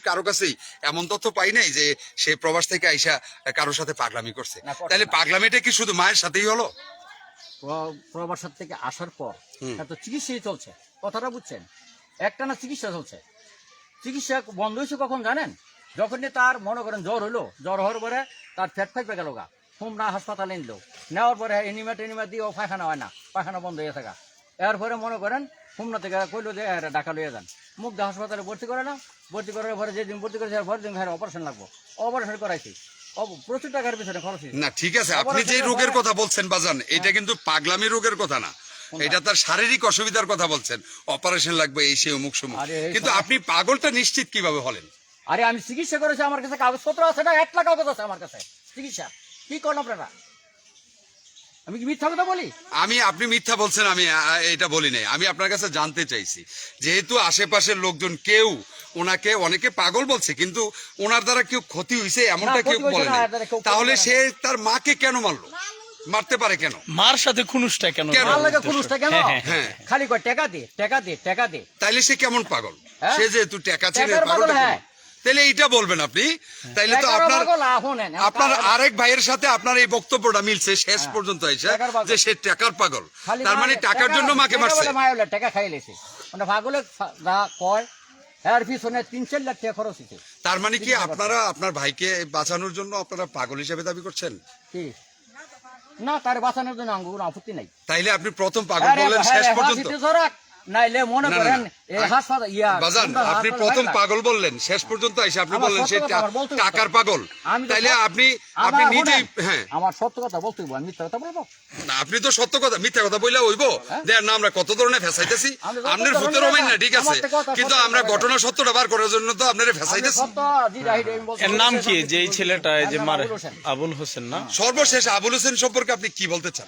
প্রতিবেশী কারও কাছেই এমন তথ্য পাই নাই যে সে প্রবাস থেকে আইসা কারোর সাথে পাগলামি করছে। তাহলে পাগলামিটা কি শুধু মায়ের সাথেই হলো? প্র- প্রবাসের থেকে আসার পর তার তো চিকিৎসাই চলছে। কথাটা বুঝছেন? একটা না চিকিৎসা চলছে। চিকিৎসা বন্ধ হয়েছে কখন জানেন? যখনই তার মনে করেন জ্বর হলো জ্বর হওয়ার পরে তার ফ্যাট ফাইপে গেল গা। হুমনা হাসপাতালে নিল। নেওয়ার পরে এনিমেট এনিমেট দিয়ে ও পায়খানা হয় না পায়খানা বন্ধ হয়ে থাকা। এরপরে মনে করেন হুমনা থেকে কইলো যে ঢাকা লইয়ে যান। মুগ্ধা হাসপাতালে ভর্তি করে না ভর্তি করার পরে যেদিন ভর্তি করেছে পরের দিন ভাইয়ের অপারেশন লাগবো। অপারেশন করাইছি। প্রচুর টাকার পিছনে খরচ না ঠিক আছে আপনি যে রোগের কথা বলছেন বাজান এটা কিন্তু পাগলামি রোগের কথা না। এটা তার শারীরিক অসুবিধার কথা বলছেন। অপারেশন লাগবে এই সেই অমুক সমুক কিন্তু আপনি পাগলটা নিশ্চিত কীভাবে হলেন? আরে আমি চিকিৎসা করেছি আমার কাছে কাগজপত্র আছে না? এক লাখ কাগজ আছে আমার কাছে। চিকিৎসা। কি করেন আপনারা? আমি কি মিথ্যা কথা বলি? আমি আপনি মিথ্যা বলছেন আমি এটা বলি নাই। আমি আপনার কাছে জানতে চাইছি। যেহেতু আশেপাশের লোকজন কেউ ওনাকে অনেকে পাগল বলছে কিন্তু ওনার দ্বারা কেউ ক্ষতি হয়েছে এমনটা কেউ বলে না, তাহলে সে তার মাকে কেন মারলো? মারতে পারে কেন? মার সাথে খুনুসটা কেন কেন? ভালো লাগে কুরুষটা কেন? হ্যাঁ, হ্যাঁ, হ্যাঁ। খালি কয় টাকা দে টাকা দে টাকা দে। তাইলে সে কেমন পাগল? সে যেহেতু টাকা ছেড়ে পাগল, হ্যাঁ। তাহলে এইটা বলবেন আপনি। তাইলে তো আপনার আপনার আরেক ভাইয়ের সাথে আপনার এই বক্তব্যটা মিলছে শেষ পর্যন্ত এসে যে সে টাকার পাগল। তার মানে টাকার জন্য মাকে মারছে। টাকা খাই লেছে। মানে পাগলে যা কয় এর পিছনে তিন চার লাখ টাকা খরচ হয়েছে। তার মানে কি আপনারা আপনার ভাইকে বাঁচানোর জন্য আপনারা পাগল হিসেবে দাবি করছেন? কি? না তার বাঁচানোর জন্য আপত্তি নাই। তাইলে আপনি প্রথম পাগল বললেন হ্যাঁ, শেষ হ্যাঁ, পর্যন্ত। নাইলে মনে করেন ইয়া আপনি প্রথম পাগল বললেন শেষ পর্যন্ত এসে আপনি বললেন সে টাকার পাগল। তো তাইলে সত্য- আপনি আপনি নিজেই হ্যাঁ। আমার সত্য কথা বলতে আমি মিথ্যা কথা বলব? না, আপনি তো সত্য কথা মিথ্যা কথা বললে হইব। যে না আমরা কত ধরনের ফেসাইতেছি। আপনার ভূতের অমিন না। ঠিক আছে। কিন্তু আমরা ঘটনা সত্যটা বার করার জন্য তো আপনারা ফেসাইতেছি। সত্য জি রাহির আমি বলতে এর নাম কি? যে এই ছেলেটা যে মারে আবুল হোসেন। না? সর্বশেষ আবুল হোসেন সম্পর্কে আপনি কি বলতে চান?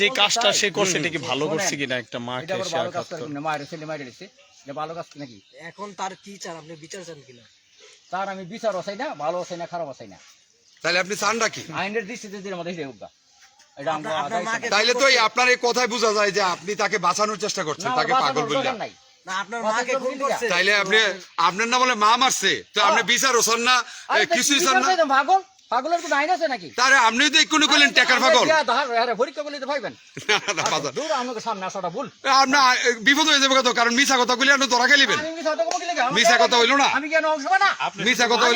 যে কাজটা সে করছে এটা কি ভালো করছে কিনা একটা এটা মাকে সে ভালো কাজ আঘাত করে মায়ের ছেলে মায়ের দিচ্ছে এটা ভালো কাজ নাকি? এখন তার কি চান? আপনি বিচার চান কিনা? তার আমি বিচার চাই না ভালো চাই না খারাপ চাই না। তাহলে আপনি চানটা কি? আইনের দৃষ্টিতে দিলে আমাদের হিরে উদ্যা। তাইলে তো আপনার এই কথায় বোঝা যায় যে আপনি তাকে বাঁচানোর চেষ্টা করছেন তাকে পাগল বললেন। তাইলে আপনি আপনার না বলে মা মারছে তো আপনি। বিচার ওসান না কিছুই চান না। পাগল। পাগলের কোনো আইন আছে নাকি? তারে আপনি তো এক্ষুনি টাকার পাগল। পরীক্ষা করলে তো। দূর আমাকে সামনে আসাটা ভুল। আপনার বিপদ হয়ে যাবে কত? কারণ মিছা কথা কইলে আপনি ধরা খেলিবেন। মিছা কথা হইল না? আমি কেন অংশ বানা মিছা কথা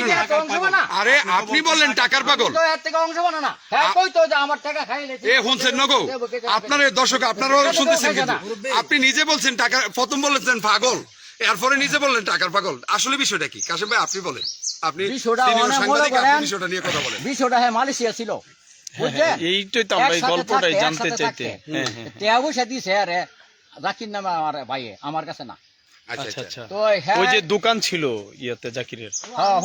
না। আরে আপনি বললেন টাকার পাগল। তো এর থেকে অংশ বানা না হ্যাঁ কই তো যে আমার টাকা খাই লেছি। এ শুনছেন নগো আপনার দর্শক আপনারাও শুনতেছেন কিন্তু। আপনি নিজে বলছেন টাকা প্রথম বলেছেন পাগল। এরপরে নিজে বললেন টাকার পাগল। আসলে বিষয়টা কি? কাশেম ভাই আপনি বলেন। আপনি বিষয়টা মনে। নিয়ে কথা বলেন। হ্যাঁ মালয়েশিয়া ছিল। এইটাই তো আমরা এই একসাথে গল্পটাই থাকতে, জানতে চাইতে। থাকতে। হ্যাঁ হ্যাঁ টিয়া পয়সা দিছে আরে জাকির নামে আমার ভাইয়ে আমার কাছে না। তো হ্যাঁ ওই যে দোকান ছিল ইয়াতে জাকিরের। হ্যাঁ,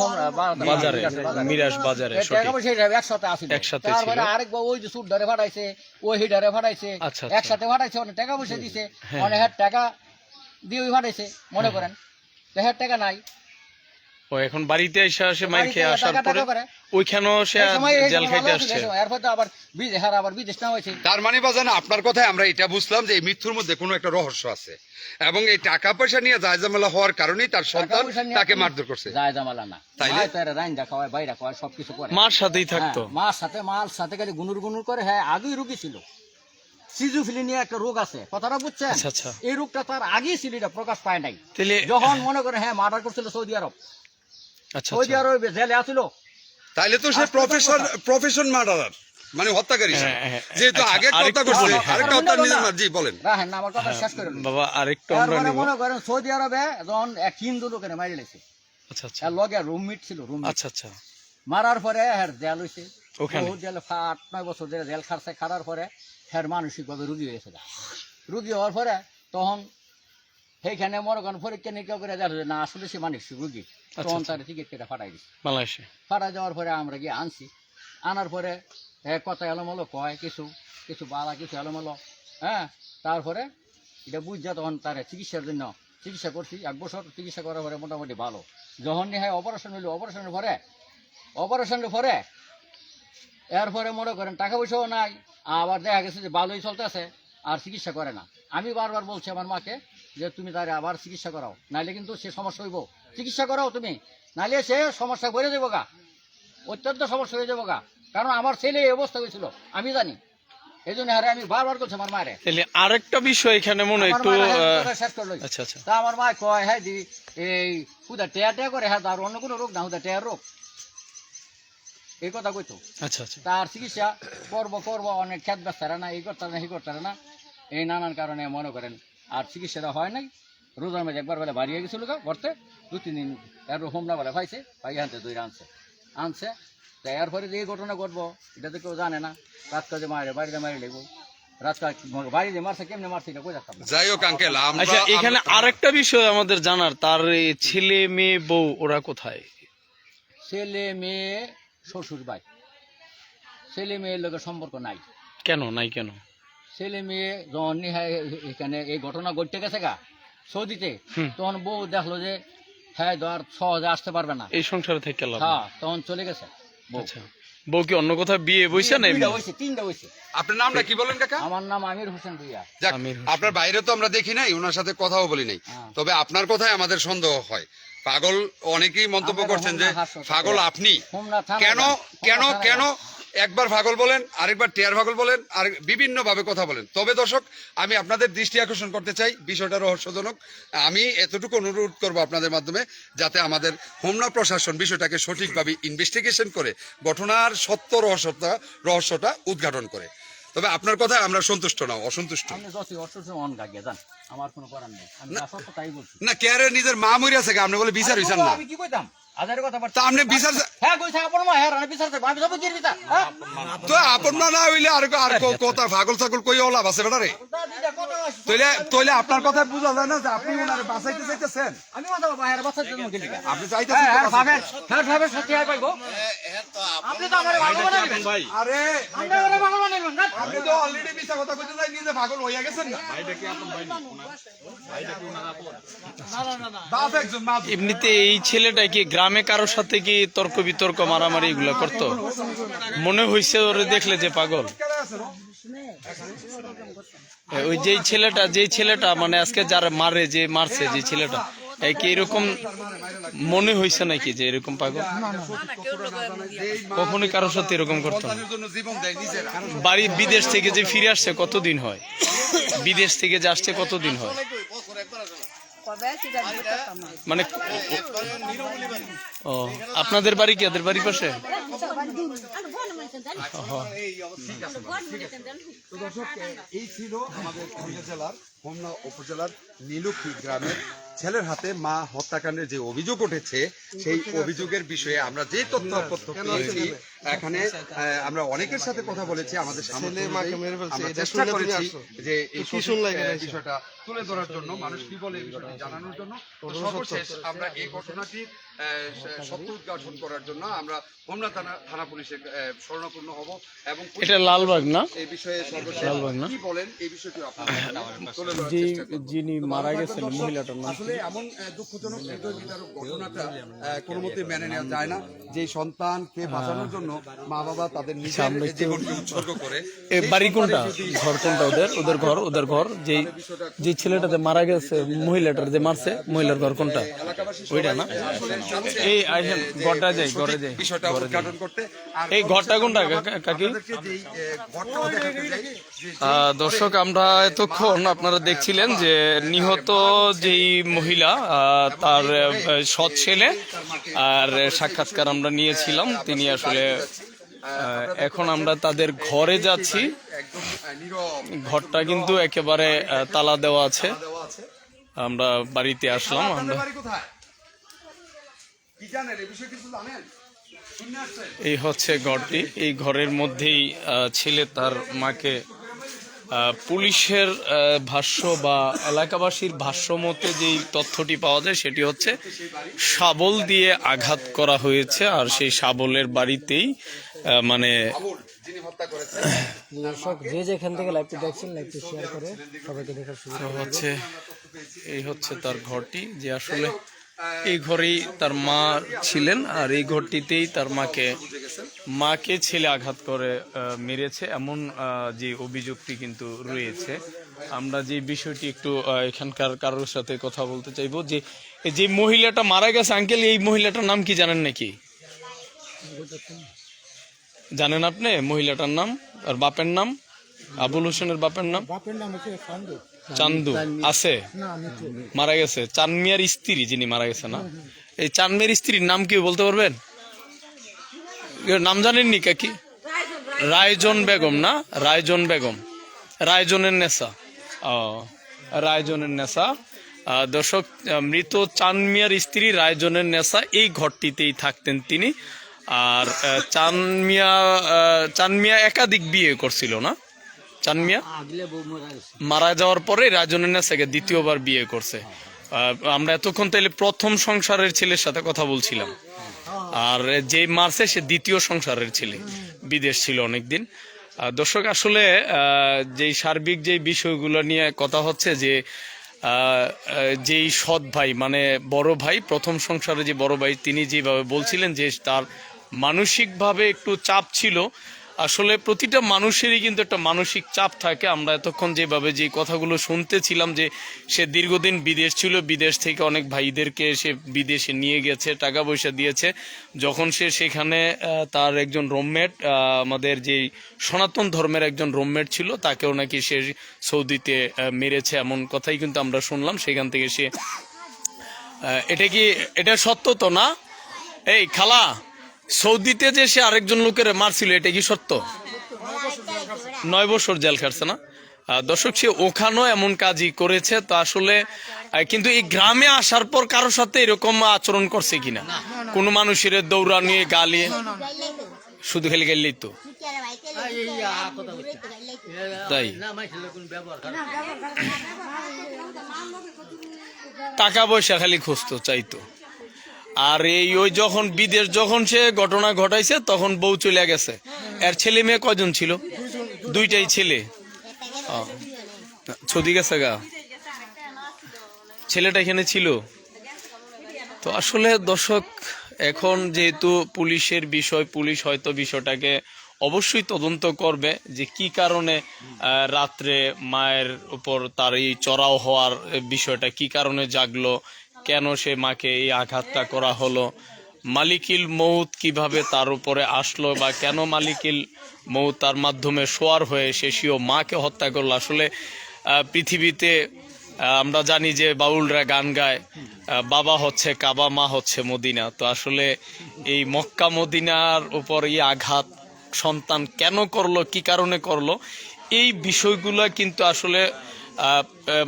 বাজারে। মিরাজ বাজারে এটা একসাথে তারপরে আরেক ওই যে সুদ ধরে ফাটাইছে ওই হিডারে ফাটাইছে আচ্ছা, আচ্ছা। একসাথে ফাটাইছে অনেক টাকা পয়সা দিছে হ্যাঁ। অনেক টাকা দিয়ে ওই ফাটাইছে মনে করেন। তো টাকা নাই। ও এখন বাড়িতে এসে আসে মাইর খেয়ে আসার পরে? ওইখানেও সে জেল খাইতে আসছে। আবার বিদেশ হার আবার বিদেশ না হয়েছে তার মানে বাজান আপনার কথায় আমরা এটা বুঝলাম যে এই মৃত্যুর মধ্যে কোনো একটা রহস্য আছে। এবং এই টাকা পয়সা নিয়ে জায়জামেলা হওয়ার কারণেই তার সন্তান তাকে মারধর করছে। যায় জামালা না। তাইলে? তারা রাইন দেখা হয় বাইরা খাওয়ায় সবকিছু করে। মার সাথেই থাকতো। হ্যাঁ, মার সাথে মাল সাথে খালি গুনুর গুনুর করে হ্যাঁ আগেই রুগী ছিল। সিজুফিলি নিয়ে একটা রোগ আছে কথাটা বুঝছেন? আচ্ছা, আচ্ছা। এই রোগটা তার আগেই ছিল এটা প্রকাশ পায় নাই। যখন মনে করে হ্যাঁ মার্ডার করছিল সৌদি আরব সৌদি আচ্ছা। আরবে জেলে আসিল। তাইলে তো সে প্রফেশন প্রফেশন মার্ডারার মানে হত্যাকারী সে। হ্যাঁ, হ্যাঁ, যেহেতু আচ্ছা, আগে করছে আরেকটা হত্যা নিজের জি বলেন আমার কথা শেষ করে নিন। বাবা আরেকটু আমরা নিব। মনে করেন সৌদি আরবে যখন এক হিন্দু লোকের মারি লেছে। আচ্ছা আচ্ছা। লগে রুমমিট ছিল রুমমিট আচ্ছা আচ্ছা। মারার পরে হ্যার জেল হয়েছে ওখানে? জেল আট নয় বছর ধরে জেল খাটছে। খাটার পরে হ্যার মানসিকভাবে রুগী হয়েছে। রুগী হওয়ার পরে তখন সেইখানে মনে করেন পরীক্ষা নিরীক্ষা করে দেখা না আসলে সে মানসিক রুগী। তখন আচ্ছা। তার টিকিট কেটে ফাটাই দিচ্ছে মালয়েশিয়া ফাটা যাওয়ার পরে আমরা গিয়ে আনছি। আনার পরে এ কথা এলোমেলো কয় কিছু কিছু বালা কিছু এলোমেলো হ্যাঁ? তারপরে এটা বুঝছে তখন তার চিকিৎসার জন্য চিকিৎসা করছি। এক বছর চিকিৎসা করার পরে মোটামুটি ভালো। যখন নিয়ে অপারেশন হইল অপারেশনের পরে অপারেশনের পরে এরপরে মনে করেন টাকা পয়সাও নাই। আবার দেখা গেছে যে ভালোই চলতেছে আর চিকিৎসা করে না। আমি বারবার বলছি আমার মাকে যে তুমি তার আবার চিকিৎসা করাও। নাইলে কিন্তু সে সমস্যা হইব। চিকিৎসা করাও তুমি। নাহলে সে সমস্যা করে দেবো গা। অত্যন্ত সমস্যা হয়ে যাব গা। কারণ আমার ছেলে এই অবস্থা হয়েছিল আমি জানি। এই জন্য হারে আমি বারবার করছি আমার মায়ের। আরেকটা বিষয় এখানে মনে একটু শেষ করল। আচ্ছা আচ্ছা। তা আমার মা কয় হ্যাঁ এই হুদা টেয়া টেয়া করে হ্যাঁ তার অন্য কোনো রোগ না হুদা টেয়ার রোগ। এই কথা কইতো। আচ্ছা আচ্ছা। তার চিকিৎসা করব করব অনেক খ্যাত ব্যস্তারা না এই করতে না এই করতে না। এই নানান কারণে মনে করেন আর চিকিৎসাটা হয় নাই। রোজার মাঝে একবার বেলা বাড়িয়ে গেছিল গা করতে দু তিন দিন এর হোমনা বেলা পাইছে পাই আনতে দুই আনছে। আনছে তা এরপরে যে এই ঘটনা ঘটবো এটা তো কেউ জানে না। রাত কাজে মারে বাড়িতে মারি লেগো রাত কাজ বাড়িতে মারছে কেমনে মারছে এটা কই যাই হোক আঙ্কেল আচ্ছা এখানে আরেকটা বিষয় আমাদের জানার তার ছেলে মেয়ে বউ ওরা কোথায়? ছেলে মেয়ে শ্বশুর ভাই। ছেলে মেয়ের লোকের সম্পর্ক নাই। কেন নাই কেন? ছেলে মেয়ে যখন নিহায় এখানে এই ঘটনা ঘটতে গেছে গা সৌদিতে তখন বউ দেখল যে হ্যাঁ ধর সহজে আসতে পারবে না। এই সংসারে থেকে লাভ হ্যাঁ তখন চলে গেছে বউ। আচ্ছা। বউ কি অন্য কোথাও বিয়ে বইছে না তিনটা আপনার নামটা কি বলেন কাকা? আমার নাম আমির হোসেন ভুইয়া। আপনার বাইরে তো আমরা দেখি নাই ওনার সাথে কথাও বলি নাই। হ্যাঁ। তবে আপনার কথায় আমাদের সন্দেহ হয়। পাগল অনেকেই মন্তব্য করছেন যে পাগল আপনি। কেন কেন কেন। একবার পাগল বলেন আরেকবার টেয়ার পাগল বলেন আর বিভিন্ন ভাবে কথা বলেন। তবে দর্শক আমি আপনাদের দৃষ্টি আকর্ষণ করতে চাই বিষয়টা রহস্যজনক। আমি এতটুকু অনুরোধ করব আপনাদের মাধ্যমে যাতে আমাদের হোমনা প্রশাসন বিষয়টাকে সঠিকভাবে ইনভেস্টিগেশন করে ঘটনার সত্য রহস্যটা রহস্যটা উদ্ঘাটন করে। তবে আপনার কথায় আমরা সন্তুষ্ট না অসন্তুষ্ট। না কেয়ারে নিজের মা মরি আছে আপনি বলে বিচার হইছেন না। আমি কি কইতাম? আপনার কথা বোঝা যায় না যে আপনি ওনারে বাঁচাইতে চাইতেছেন। আপনি আপনি তো অলরেডি কথা কইতে যাই নিজে পাগল হইয়া গেছেন না। এমনিতে এই ছেলেটা কি গ্রামে কারোর সাথে কি তর্ক বিতর্ক, মারামারি এগুলো করতো? মনে হয়েছে ওরে দেখলে যে পাগল। ওই যেই ছেলেটা যেই ছেলেটা মানে আজকে যারা মারে, যে মারছে যে ছেলেটা কি এরকম মনে হয়েছে নাকি যে এরকম পাগল? কখনোই কারোর সাথে এরকম করতো বাড়ি বিদেশ থেকে যে ফিরে আসছে কতদিন হয়? বিদেশ থেকে যে আসছে কতদিন হয়? মানে ও আপনাদের বাড়ি কি? ওদের বাড়ির পাশে? এই ছিল আমাদের জেলার হোমনা উপজেলার নীলক্ষী গ্রামের ছেলের হাতে মা হত্যাকাণ্ডের যে অভিযোগ উঠেছে সেই অভিযোগের বিষয়ে আমরা যে তথ্য পেয়েছি এখানে আমরা অনেকের সাথে কথা বলেছি আমাদের চেষ্টা করেছি যে এই? বিষয়টা তুলে ধরার জন্য মানুষ কি বলে বিষয়টি জানানোর জন্য? সর্বশেষ আমরা এই ঘটনাটি সত্য উদ্ঘাটন করার জন্য আমরা হোমনা থানা থানা পুলিশের আহ, হব এবং এটা লালবাগ না? এই বিষয়ে সর্বশেষ কি বলেন এই বিষয়টি আপনারা তুলে ধরার চেষ্টা করবেন। যিনি মারা গেছেন মহিলাটার আসলে এমন দুঃখজনক বিদারক ঘটনাটা কোনো মতে মেনে নেওয়া যায় না। যে সন্তানকে বাঁচানোর জন্য মা বাবা তাদের নিজের জীবনকে উৎসর্গ করে এ বাড়ি কোনটা? ঘর কোনটা ওদের? ওদের ঘর ওদের ঘর। যে ছেলেটাতে মারা গেছে মহিলাটার যে মারছে মহিলার ঘর কোনটা? ওইটা না? এই আইসেন ঘরটা যাই ঘরে যাই বিষয়টা উদ্ঘাটন করতে। এই ঘরটা কোনটা কাকি যে দর্শক আমরা এতক্ষণ আপনারা দেখছিলেন যে নিহত যেই মহিলা তার সৎ ছেলে আর সাক্ষাৎকার আমরা নিয়েছিলাম। তিনি আসলে এখন আমরা তাদের ঘরে যাচ্ছি। ঘরটা কিন্তু একেবারে তালা দেওয়া আছে। আমরা বাড়িতে আসলাম আমরা এই হচ্ছে ঘরটি। এই ঘরের মধ্যেই ছেলে তার মাকে পুলিশের ভাষ্য বা এলাকাবাসীর ভাষ্য মতে যেই তথ্যটি পাওয়া যায় সেটি হচ্ছে শাবল দিয়ে আঘাত করা হয়েছে আর সেই শাবলের বাড়িতেই মানে দর্শক যে যেখান থেকে লাইভটি দেখছেন লাইভটি শেয়ার করে সবাইকে দেখার সুযোগ হচ্ছে এই হচ্ছে তার ঘরটি যে আসলে এই ঘরেই তার মা ছিলেন আর এই ঘরটিতেই তার মাকে মাকে ছেলে আঘাত করে মেরেছে এমন যে অভিযোগটি কিন্তু রয়েছে। আমরা যে বিষয়টি একটু এখানকার কারোর সাথে কথা বলতে চাইব যে যে মহিলাটা মারা গেছে, আঙ্কেল, এই মহিলাটার নাম কি জানেন নাকি? জানেন আপনি? মহিলাটার নাম? আর বাপের নাম? আবুল হোসেনের বাপের নাম? বাপের নাম হচ্ছে চান্দু আছে? মারা গেছে। চানমিয়ার স্ত্রী যিনি মারা গেছে না? এই চানমিয়ার স্ত্রীর নাম কি বলতে পারবেন? নাম জানেননি কাকি রায়জন বেগম না? রায়জন বেগম। রায়জনের নেশা। ও, রায়জনের নেশা। দর্শক মৃত চানমিয়ার স্ত্রী রায়জনের নেশা এই ঘরটিতেই থাকতেন তিনি। আর চানমিয়া চানমিয়া একাধিক বিয়ে করছিল না? চানমিয়া? মারা যাওয়ার পরে রাজনের নেশাকে দ্বিতীয়বার বিয়ে করছে। আমরা এতক্ষণ তাইলে প্রথম সংসারের ছেলের সাথে কথা বলছিলাম। আর যে মারছে সে দ্বিতীয় সংসারের ছেলে। বিদেশ ছিল অনেকদিন। দর্শক আসলে আহ, যেই সার্বিক যেই বিষয়গুলো নিয়ে কথা হচ্ছে যে যেই সৎ ভাই মানে বড় ভাই প্রথম সংসারে যে বড় ভাই তিনি যেভাবে বলছিলেন যে তার মানসিকভাবে একটু চাপ ছিল। আসলে প্রতিটা মানুষেরই কিন্তু একটা মানসিক চাপ থাকে। আমরা এতক্ষণ যেভাবে যে কথাগুলো শুনতেছিলাম যে সে দীর্ঘদিন বিদেশ ছিল, বিদেশ থেকে অনেক ভাইদেরকে সে বিদেশে নিয়ে গেছে, টাকা পয়সা দিয়েছে। যখন সে সেখানে তার একজন রোমমেট আমাদের যে সনাতন ধর্মের একজন রোমমেট ছিল, তাকেও নাকি সে সৌদিতে মেরেছে এমন কথাই কিন্তু আমরা শুনলাম। সেখান থেকে সে এটা কি, এটা সত্য তো না? এই, খালা সৌদিতে যে সে আরেকজন লোকের মারছিল, এটা কি সত্য? নয় বছর জেল খাটছে না? দর্শক, সে ওখানেও এমন কাজই করেছে, তো আসলে কিন্তু এই গ্রামে আসার পর কারোর সাথে এরকম আচরণ করছে কিনা? কোনো মানুষের দৌড়ানি গালি শুধু খালি গেলেই তো। তাই? টাকা পয়সা খালি খুঁজতো চাইতো আর এই ওই যখন বিদেশ, যখন সে ঘটনা ঘটাইছে, তখন বউ চলে গেছে। এর ছেলে মেয়ে কজন ছিল? দুইটাই ছেলে। ছদি গেছে গা? ছেলেটা এখানে ছিল? তো আসলে দর্শক, এখন যেহেতু পুলিশের বিষয়, পুলিশ হয়তো বিষয়টাকে অবশ্যই তদন্ত করবে যে কি কারণে রাত্রে মায়ের উপর তার এই চড়াও হওয়ার বিষয়টা কি কারণে জাগলো কেন সে মাকে এই আঘাতটা করা হলো? মালিকিল মৌত কীভাবে তার উপরে আসলো বা কেন মালিকিল মৌত তার মাধ্যমে শোয়ার হয়ে সিও মাকে হত্যা করল? আসলে পৃথিবীতে আমরা জানি যে বাউলরা গান গায় বাবা হচ্ছে কাবা, মা হচ্ছে মদিনা। তো আসলে এই মক্কা, মদিনার উপর এই আঘাত সন্তান কেন করল, কি কারণে করল? এই বিষয়গুলো কিন্তু আসলে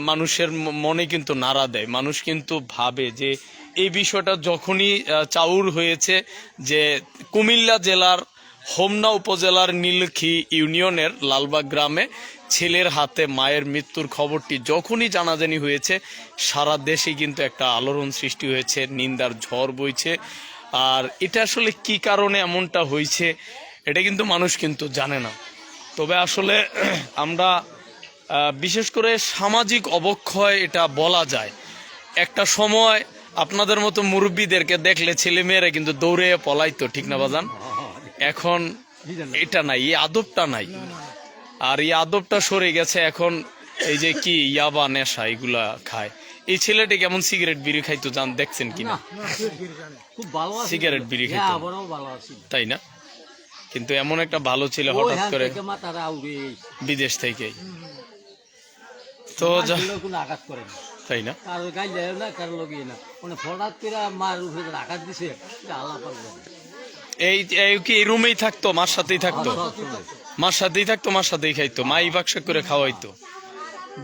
মানুষের মনে কিন্তু নাড়া দেয়। মানুষ কিন্তু ভাবে যে এই বিষয়টা যখনই চাউর হয়েছে যে কুমিল্লা জেলার হোমনা উপজেলার নীলখি ইউনিয়নের লালবাগ গ্রামে ছেলের হাতে মায়ের মৃত্যুর খবরটি যখনই জানাজানি হয়েছে, সারা দেশে কিন্তু একটা আলোড়ন সৃষ্টি হয়েছে, নিন্দার ঝড় বইছে। আর এটা আসলে কি কারণে এমনটা হয়েছে এটা কিন্তু মানুষ কিন্তু জানে না। তবে আসলে আমরা বিশেষ করে সামাজিক অবক্ষয় এটা বলা যায়। একটা সময় আপনাদের মতো মুরব্বীদেরকে দেখলে ছেলে মেয়েরা কিন্তু দৌড়ে পলাইতো ঠিক না বাজান? এখন এটা নাই এই আদবটা নাই। আর এই আদবটা সরে গেছে এখন এই যে কি ইয়াবা নেশা এগুলা খায়। এই ছেলেটি কেমন সিগারেট বিড়ি খাইতো জান দেখছেন কিনা সিগারেট বিড়ি হ্যাঁ খাইতো। আছে। তাই না? কিন্তু এমন একটা ভালো ছিল হঠাৎ করে বিদেশ থেকেই। তো কোনো আঘাত করে না। তাই না? কারও গাই দেয় না কারও লগিয়ে না। মানে হঠাৎ করে মার উপরে আঘাত দিছে আল্লাহ এই এই কি এই রুমেই থাকতো মার সাথেই থাকতো? মার সাথেই থাকতো মার সাথেই খাইতো। মাই বাক্স করে খাওয়াইতো।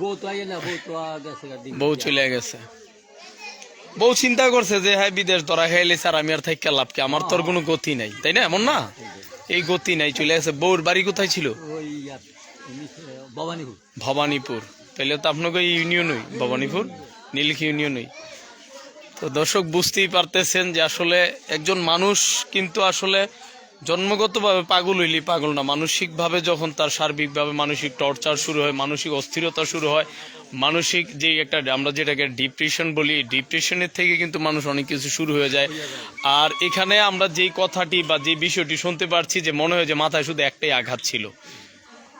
বউ তো আইয়ে না বউ তো গেছে বউ চলে গেছে। বউ চিন্তা করছে যে হ্যাঁ বিদেশ ধরা খাইলে স্যার আমি আর থাইকা লাভ কি? আমার তোর কোনো গতি নাই। তাই না এমন না? এই গতি নাই চলে গেছে। বউর বাড়ি কোথায় ছিল? ভবানীপুর। ভবানীপুর। তাহলে তো আপনাকে ইউনিয়নই ভবানীপুর নীলক্ষি ইউনিয়নই তো দর্শক বুঝতেই পারতেছেন যে আসলে একজন মানুষ কিন্তু আসলে জন্মগতভাবে পাগল হইলি পাগল না। মানসিকভাবে যখন তার সার্বিকভাবে মানসিক টর্চার শুরু হয়, মানসিক অস্থিরতা শুরু হয়, মানসিক যে একটা আমরা যেটাকে ডিপ্রেশন বলি ডিপ্রেশনের থেকে কিন্তু মানুষ অনেক কিছু শুরু হয়ে যায়। আর এখানে আমরা যেই কথাটি বা যে বিষয়টি শুনতে পারছি যে মনে হয় যে মাথায় শুধু একটাই আঘাত ছিল।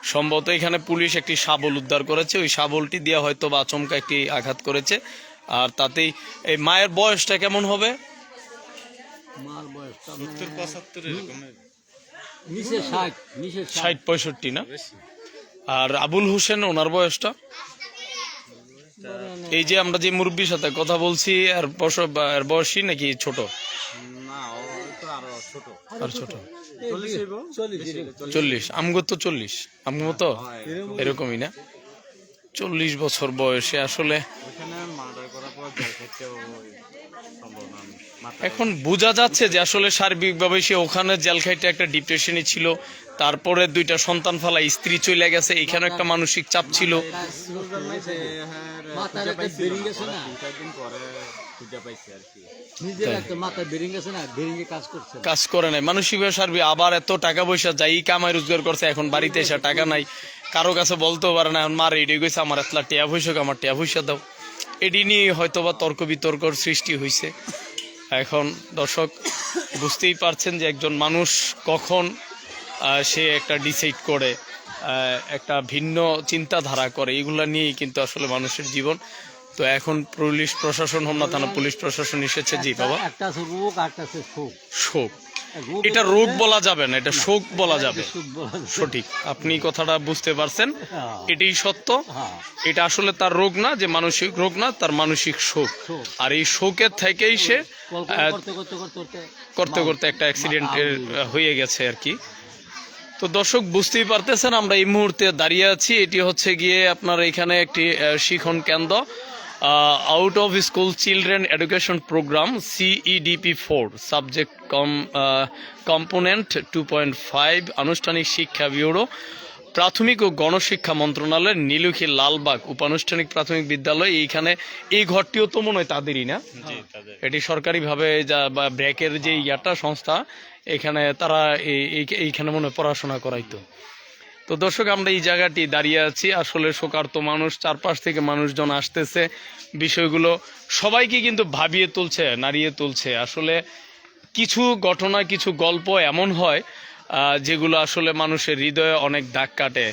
সম্ভবত এখানে পুলিশ একটি শাবল উদ্ধার করেছে। ওই শাবলটি দিয়ে হয়তো বা আচমকা একটি আঘাত করেছে। আর তাতেই এই মায়ের বয়সটা কেমন হবে? নিচে ষাট ষাট। পঁয়ষট্টি না? আর আবুল হোসেন ওনার বয়সটা? এই যে আমরা যে মুরব্বীর সাথে কথা বলছি আর বয়স- আর বয়সী নাকি ছোট। আর ছোট। চল্লিশ আমগো তো চল্লিশ। আমগো তো এরকমই। না। চল্লিশ বছর বয়সে আসলে এখন বোঝা যাচ্ছে যে আসলে সার্বিকভাবে সে ওখানে জেল খাইতে একটা ডিপ্রেশনে ছিল তারপরে দুইটা সন্তান ফালা স্ত্রী চলে গেছে এখানে একটা মানসিক চাপ ছিল। কাজ করে নাই। মানসিকভাবে সার্বি আবার এত টাকা পয়সা যাই কামাই রোজগার করছে এখন বাড়িতে এসে টাকা নাই। কারও কাছে বলতেও পারে না এখন মার এডি গেছে আমার এতলা টেয়া পয়সা আমার টেয়া পয়সা দাও। এডি নিয়ে হয়তো বা তর্ক বিতর্কর সৃষ্টি হয়েছে এখন দর্শক বুঝতেই পারছেন যে একজন মানুষ কখন সে একটা ডিসাইড করে একটা ভিন্ন চিন্তাধারা করে। এগুলা নিয়েই কিন্তু আসলে মানুষের জীবন। তো এখন পুলিশ প্রশাসন হোমনা থানা পুলিশ প্রশাসন এসেছে জি বাবা। একটা রোগ একটা শোক। শোক। এটা রোগ বলা যাবে না এটা শোক বলা যাবে। সঠিক। আপনি কথাটা বুঝতে পারছেন। হ্যাঁ। এটাই সত্য। হ্যাঁ। এটা আসলে তার রোগ না যে মানসিক রোগ না তার মানসিক শোক। আর এই শোকের থেকেই সে করতে করতে একটা অ্যাক্সিডেন্টের হয়ে গেছে। আর কি। তো দর্শক বুঝতেই পারতেছেন আমরা এই মুহূর্তে দাঁড়িয়ে আছি। এটি হচ্ছে গিয়ে আপনার এখানে একটি শিখন কেন্দ্র। Out of school children education programme CEDP four subject com component two point five আনুষ্ঠানিক শিক্ষা ব্যুরো প্রাথমিক ও গণশিক্ষা মন্ত্রণালয়ের নীলুখী লালবাগ উপানুষ্ঠানিক প্রাথমিক বিদ্যালয় এইখানে এই ঘরটিও তো মনে হয় তাদেরই না? এটি সরকারিভাবে যা বা ব্র্যাকের যে ইয়াটা সংস্থা এখানে তারা এই- এই- এইখানে মনে হয় পড়াশোনা করাইতো। তো দর্শক, আমরা এই জায়গাটি দাঁড়িয়ে আছি। আসলে শোকার্ত মানুষ, চারপাশ থেকে মানুষজন আসতেছে। বিষয়গুলো সবাইকে কিন্তু ভাবিয়ে তুলছে, নাড়িয়ে তুলছে। আসলে কিছু ঘটনা, কিছু গল্প এমন হয় যেগুলো আসলে মানুষের হৃদয়ে অনেক দাগ কাটে।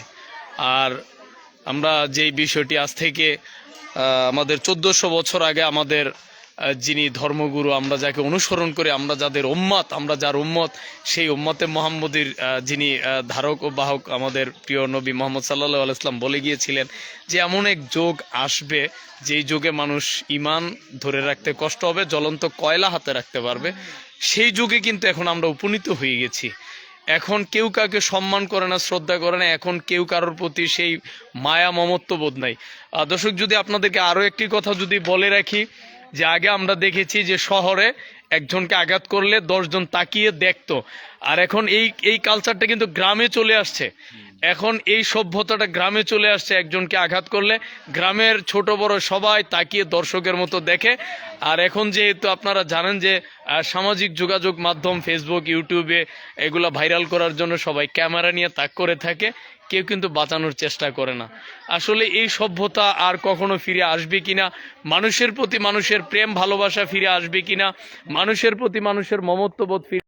আর আমরা যেই বিষয়টি আজ থেকে আমাদের চোদ্দোশো বছর আগে আমাদের যিনি ধর্মগুরু, আমরা যাকে অনুসরণ করে, আমরা যাদের উম্মত, আমরা যার উম্মত, সেই উম্মতে মোহাম্মদীর যিনি ধারক ও বাহক আমাদের প্রিয় নবী মোহাম্মদ সাল্লাহ আলাইসলাম বলে গিয়েছিলেন যে, এমন এক যোগ আসবে, যেই যুগে মানুষ ইমান ধরে রাখতে কষ্ট হবে, জ্বলন্ত কয়লা হাতে রাখতে পারবে। সেই যুগে কিন্তু এখন আমরা উপনীত হয়ে গেছি। এখন কেউ কাউকে সম্মান করে না, শ্রদ্ধা করে না, এখন কেউ কারোর প্রতি সেই মায়া মমত্ব বোধ নাই দর্শক, যদি আপনাদেরকে আরও একটি কথা যদি বলে রাখি যে আগে আমরা দেখেছি যে শহরে একজনকে আঘাত করলে দশজন তাকিয়ে দেখতো। আর এখন এই এই কালচারটা কিন্তু গ্রামে চলে আসছে। এখন এই সভ্যতাটা গ্রামে চলে আসছে, একজনকে আঘাত করলে গ্রামের ছোট বড় সবাই তাকিয়ে দর্শকের মতো দেখে। আর এখন যেহেতু আপনারা জানেন যে সামাজিক যোগাযোগ মাধ্যম ফেসবুক ইউটিউবে এগুলা ভাইরাল করার জন্য সবাই ক্যামেরা নিয়ে তাক করে থাকে। কেউ কিন্তু বাঁচানোর চেষ্টা করে না। আসলে এই সভ্যতা আর কখনো ফিরে আসবে কিনা, মানুষের প্রতি মানুষের প্রেম, ভালোবাসা ফিরে আসবে কিনা, মানুষের প্রতি মানুষের মমত্ববোধ ফিরে